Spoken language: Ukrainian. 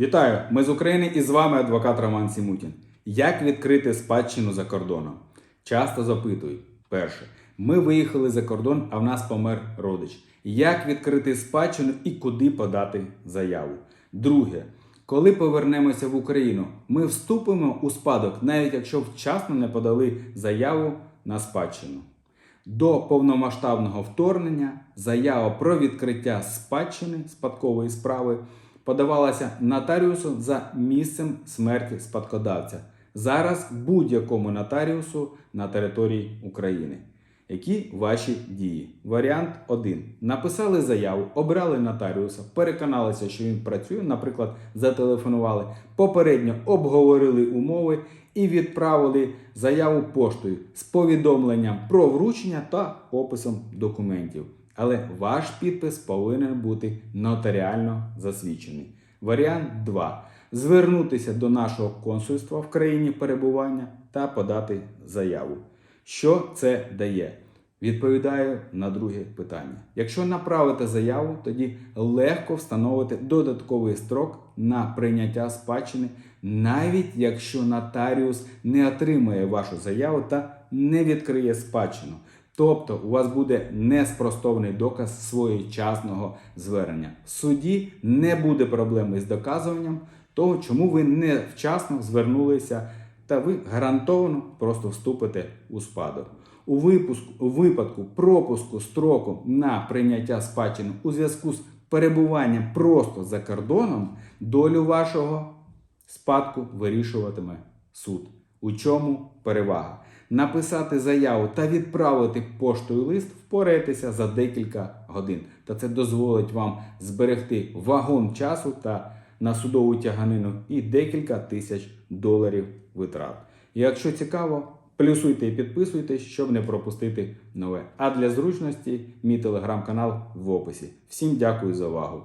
Вітаю! Ми з України і з вами адвокат Роман Сімутін. Як відкрити спадщину за кордоном? Часто запитують. Перше, ми виїхали за кордон, а в нас помер родич. Як відкрити спадщину і куди подати заяву? Друге, коли повернемося в Україну, ми вступимо у спадок, навіть якщо вчасно не подали заяву на спадщину. До повномасштабного вторгнення заява про відкриття спадщини спадкової справи подавалася нотаріусу за місцем смерті спадкодавця. Зараз будь-якому нотаріусу на території України. Які ваші дії? Варіант 1. Написали заяву, обрали нотаріуса, переконалися, що він працює, наприклад, зателефонували, попередньо обговорили умови і відправили заяву поштою з повідомленням про вручення та описом документів. Але ваш підпис повинен бути нотаріально засвідчений. Варіант 2. Звернутися до нашого консульства в країні перебування та подати заяву. Що це дає? Відповідаю на друге питання. Якщо направите заяву, тоді легко встановити додатковий строк на прийняття спадщини, навіть якщо нотаріус не отримає вашу заяву та не відкриє спадщину. Тобто у вас буде неспростовний доказ своєчасного звернення. В суді не буде проблеми з доказуванням того, чому ви не вчасно звернулися, та ви гарантовано просто вступите у спадок. У, випуску, у випадку пропуску строку на прийняття спадщини у зв'язку з перебуванням просто за кордоном, долю вашого спадку вирішуватиме суд. У чому перевага? Написати заяву та відправити поштою лист впораєтеся за декілька годин. Та це дозволить вам зберегти вагон часу та на судову тяганину і декілька тисяч доларів витрат. Якщо цікаво, плюсуйте і підписуйтесь, щоб не пропустити нове. А для зручності мій телеграм-канал в описі. Всім дякую за увагу.